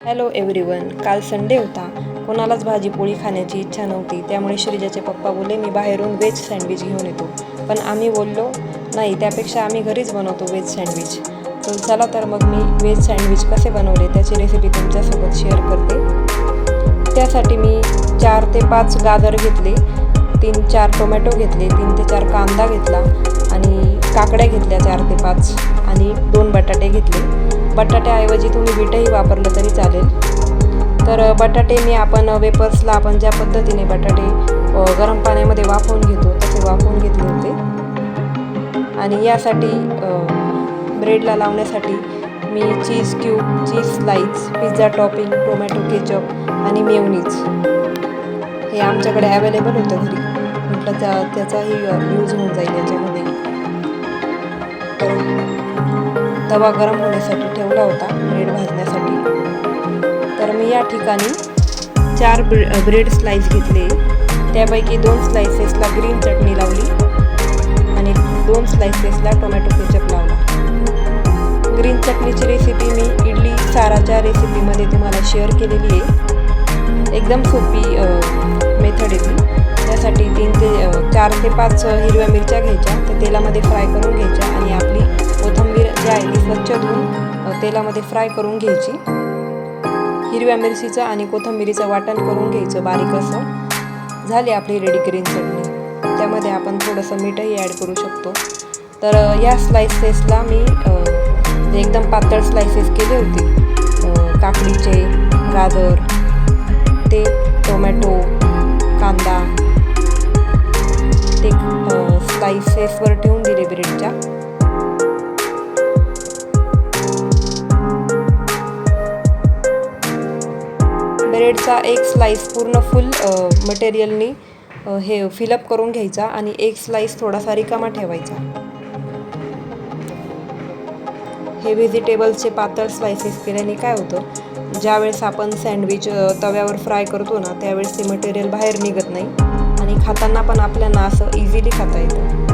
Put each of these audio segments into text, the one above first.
Hello everyone काल Sunday होता. कोणालाच भाजी पोळी खाण्याची इच्छा नव्हती. त्यामुळे श्रीजाचे पप्पा बोलले मी बाहेरून व्हेज सँडविच घेऊन येतो. पण आम्ही बोललो नाही त्यापेक्षा आम्ही घरीच बनवतो व्हेज सँडविच तर चला तर मग मी व्हेज सँडविच कसे बनवले त्याची रेसिपी तुमच्यासोबत शेअर करते. त्यासाठी मी चार ते पाच गाजर घेतले तीन चार टोमॅटो घेतले तीन ते चार कांदा घेतला आणि काकड्या घेतल्या चार ते पाच आणि दोन बटाटे घेतले. बटाट्याऐवजी तुम्ही बीटही वापरलं तरी चालेल. तर बटाटे मी आपण वेपर्सला आपण ज्या पद्धतीने बटाटे गरम पाण्यामध्ये वाफवून घेतो तसे वाफवून घेतले होते. आणि यासाठी ब्रेडला लावण्यासाठी मी cheese cube cheese slice pizza topping tomato ketchup आणि मेवनीज हे आमच्याकडे अवेलेबल होतं घरी. म्हटलं त्या त्याचाही यूज होऊन जाईल याच्यामध्ये. तर तवा गरम होण्यासाठी ठेवला होता ब्रेड भाजण्यासाठी. तर मी या ठिकाणी चार ब्रे ब्रेड स्लाइस घेतले. त्यापैकी दोन स्लाइसेसला ग्रीन चटणी लावली आणि दोन स्लाइसेसला टोमॅटो केचप लावला. ग्रीन चटणीची रेसिपी मी इडली साराच्या रेसिपीमध्ये तुम्हाला शेअर केलेली आहे. एकदम सोपी मेथड आहे ती. त्यासाठी तीन ते चार ते पाच हिरव्या मिरच्या घ्यायच्या. त्या तेलामध्ये फ्राय करून घ्यायच्या आणि आपली कोथिंबीर जी आहे ती स्वच्छ धुवून तेलामध्ये फ्राय करून घ्यायची. हिरव्या मिरचीचं आणि कोथिंबिरीचं वाटण करून घ्यायचं बारीक असं. झाली आपली रेडी ग्रीन चटणी. त्यामध्ये आपण थोडंसं मीठही ॲड करू शकतो. तर या स्लायसेसला मी एकदम पातळ स्लायसेस केले होते काकडीचे गाजर ते टोमॅटो ब्रेडचा एक स्लाईस पूर्ण फुल मटेरियलनी हे फिलअप करून घ्यायचा आणि एक स्लाईस थोडासा रिकामा ठेवायचा. हे व्हेजिटेबल्सचे पातळ स्लायसेस केल्याने काय होतं ज्यावेळेस आपण सँडविच तव्यावर फ्राय करतो ना त्यावेळेस ते मटेरियल बाहेर निघत नाही आणि खाताना पण आपल्याला असं इझिली खाता येतं.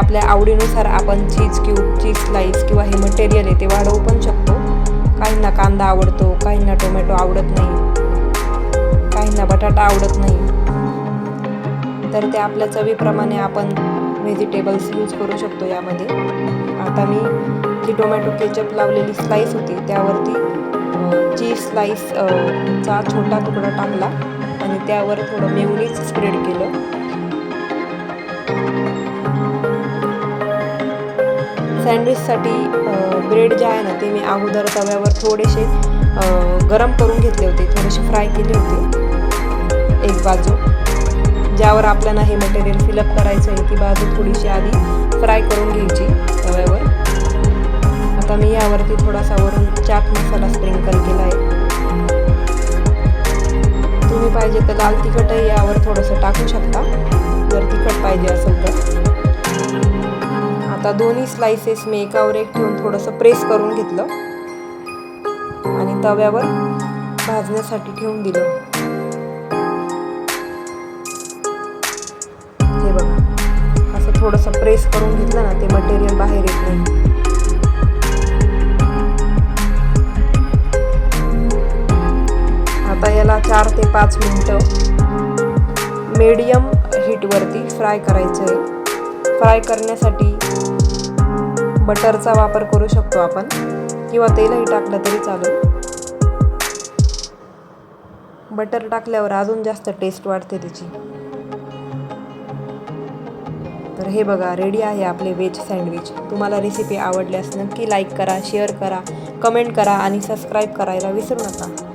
आपल्या आवडीनुसार आपण चीज क्यूब चीज स्लाईस किंवा हे मटेरियल आहे ते वाढवू पण शकतो. काहींना कांदा आवडतो काहींना टोमॅटो आवडत नाही. काहींना बटाटा आवडत नाही. तर ते आपल्या चवीप्रमाणे आपण व्हेजिटेबल्स यूज करू शकतो यामध्ये. आता मी जी टोमॅटो केचप लावलेली स्लाईस होती त्यावरती चीज स्लाईस चा छोटा तुकडा टाकला आणि त्यावर थोडं मेवनीज स्प्रेड केलं. सँडविचसाठी ब्रेड जे आहे ना ते मी अगोदर तव्यावर थोडेसे गरम करून घेतले होते. थोडेसे फ्राय केले होते. एक बाजू. ज्यावर आपल्याला हे मटेरियल फिलअप करायचं आहे ती बाजू थोडीशी आधी फ्राय करून घ्यायची तव्यावर. आता मी यावरती थोडासा वरून चाट मसाला स्प्रिंकल केला आहे. तुम्ही पाहिजे तर लाल तिखटही यावर थोडंसं टाकू शकता. आता दोन्ही स्लाइसेस मी एकावर एक ठेवून थोडंसं प्रेस करून घेतलं. आणि तव्यावर भाजण्यासाठी ठेवून दिलं. हे बघा. असं थोडंसं प्रेस करून घेतलं ना ते मटेरियल बाहेर येत नाही. आता याला चार ते पाच मिनटं मीडियम हीटवरती फ्राय करायचं आहे फ्राय करण्यासाठी बटरचा वापर करू शकतो आपण. किंवा तेलही टाकलं तरी चालेल. बटर टाकल्यावर अजून जास्त टेस्ट वाढते त्याची. तर हे बघा रेडी आहे आपले व्हेज सँडविच तुम्हाला रेसिपी आवडल्यास नक्की लाईक करा शेअर करा कमेंट करा आणि सबस्क्राईब करायला विसरू नका.